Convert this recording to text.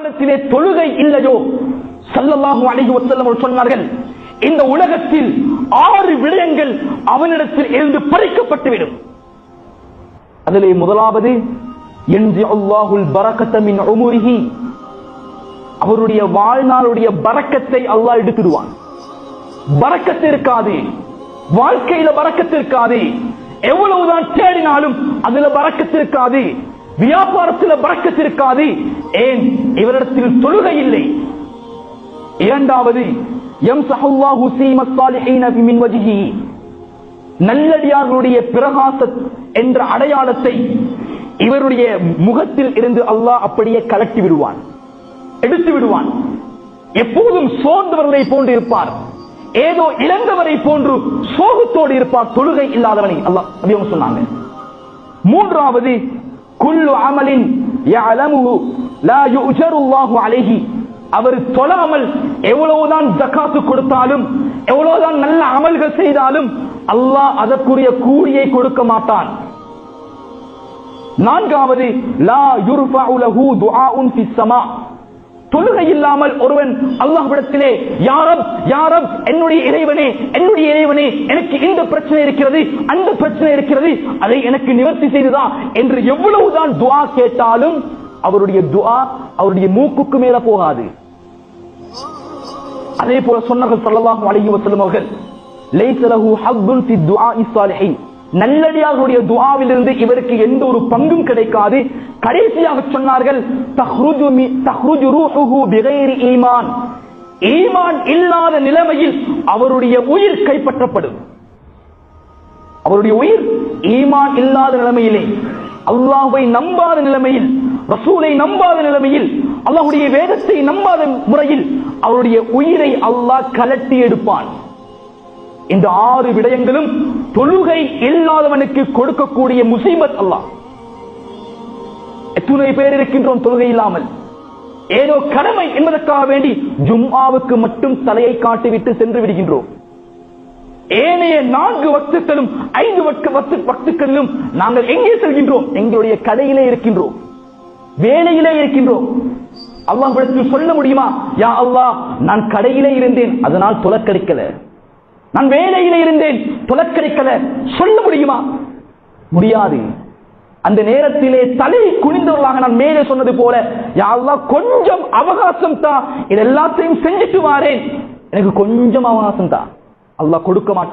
யாரிடத்திலே தொழுகை இல்லையோ? சல்லல்லாஹு அலைஹி வஸல்லம் அவர்கள் சொன்னார்கள் இந்த உலகத்தில் ஆறு விடயங்கள் அவனிடத்தில் இருந்து பறிக்கப்பட்டுவிடும். அதிலே முதலாவது என்ஜி அல்லாஹுல் பரக்கத்த மின் அவருடைய வாழ்நாளுடைய பறக்கத்தை அல்லாஹ் எடுத்துடுவான். பறக்கத்து இருக்காது. வாழ்க்கையில பறக்கத்து இருக்காது. எவ்வளவுதான் தேடினாலும் அதுல பறக்கத்து இருக்காது. வியாபாரத்துல பறக்கத்து இருக்காது. ஏன்? இவரிடத்தில் தொழுகை இல்லை இரண்டாவது நல்லடியார்களுடைய பிரகாச என்ற அடையாளத்தை இவருடைய முகத்தில் இருந்து அல்லாஹ் அப்படியே கலட்டி விடுவான் எடுத்து விடுவான். எப்போதும் சோர்ந்தவர்களை போன்று இருப்பார். ஏதோ இழந்தவரை போன்று சோகத்தோடு இருப்பார். தொழுகை இல்லாதவனை அல்லாஹ் சொன்னாங்க. மூன்றாவது குல்லு அமலின் லா அவர் தொழாமல் எவ்வளவுதான் ஜக்காத்து கொடுத்தாலும் எவ்வளவுதான் நல்ல அமல்கள் செய்தாலும் அல்லாஹ் அதற்குரிய கூலியை கொடுக்க மாட்டான். நான்காவது லா யுர்ஃபஉ லஹு துஆஉன் ஃபிஸ் ஸமா தொழுகை இல்லாமல் ஒருவன் அல்லாஹ்விடத்திலே யாரப் யாரப் என்னுடைய இறைவனே என்னுடைய இறைவனே எனக்கு இந்த பிரச்சனை இருக்கிறது அந்த பிரச்சனை இருக்கிறது அதை எனக்கு நிவர்த்தி செய்துதா? என்று எவ்வளவுதான் துவா கேட்டாலும் அவருடைய துஆ அவருடைய மூக்குக்கு மேல போகாது. அதே போல சொன்னார்கள் ஸல்லல்லாஹு அலைஹி வஸல்லம் அவர்கள் லைஸ லஹு ஃபி நல்லடியார்களுடைய இவருக்கு எந்த ஒரு பங்கும் கிடைக்காது. கடைசியாக சொன்னார்கள் ஈமான். ஈமான் இல்லாத நிலைமையில் அவருடைய உயிர் கைப்பற்றப்படும். அவருடைய உயிர் ஈமான் இல்லாத நிலைமையிலே அல்லாஹை நம்பாத நிலைமையில் ரசூலை நம்பாத நிலைமையில் அல்லாஹுடைய வேதத்தை நம்பாத முறையில் அவருடைய உயிரை அல்லாஹ் கலட்டி எடுப்பான். இந்த ஆறு விடயங்களும் தொழுகை இல்லாதவனுக்கு கொடுக்கக்கூடிய முசீபத் அல்லாஹ். எத்தனை பேர் இருக்கின்றோம் தொழுகை இல்லாமல்? ஏதோ கடமை என்பதற்காக வேண்டி ஜும்மாவுக்கு மட்டும் தலையை காட்டிவிட்டு சென்று விடுகின்றோம். ஏனைய நான்கு வக்துக்களும் ஐந்து வக்துக்களிலும் நாங்கள் எங்கே செல்கின்றோம்? எங்களுடைய கடையிலே இருக்கின்றோம். வேலையிலே இருக்கின்றோம். அல்லாஹ் சொல்ல முடியுமா? யா அல்லாஹ் நான் கடையிலே இருந்தேன். அதனால் தொலைக்கடிக்கல. நான் வேலையில இருந்தேன். தொலைக்கடிக்கல. சொல்ல முடியுமா? முடியாது. அந்த நேரத்திலே தலை குனிந்தவர்களாக நான் மேலே சொன்னது போல யாவா கொஞ்சம் அவகாசம் தான் இது எல்லாத்தையும் செஞ்சுட்டு வாரேன். எனக்கு கொஞ்சம் அவகாசம் தான் அல்லாஹ் கொடுக்க மாட்டான்.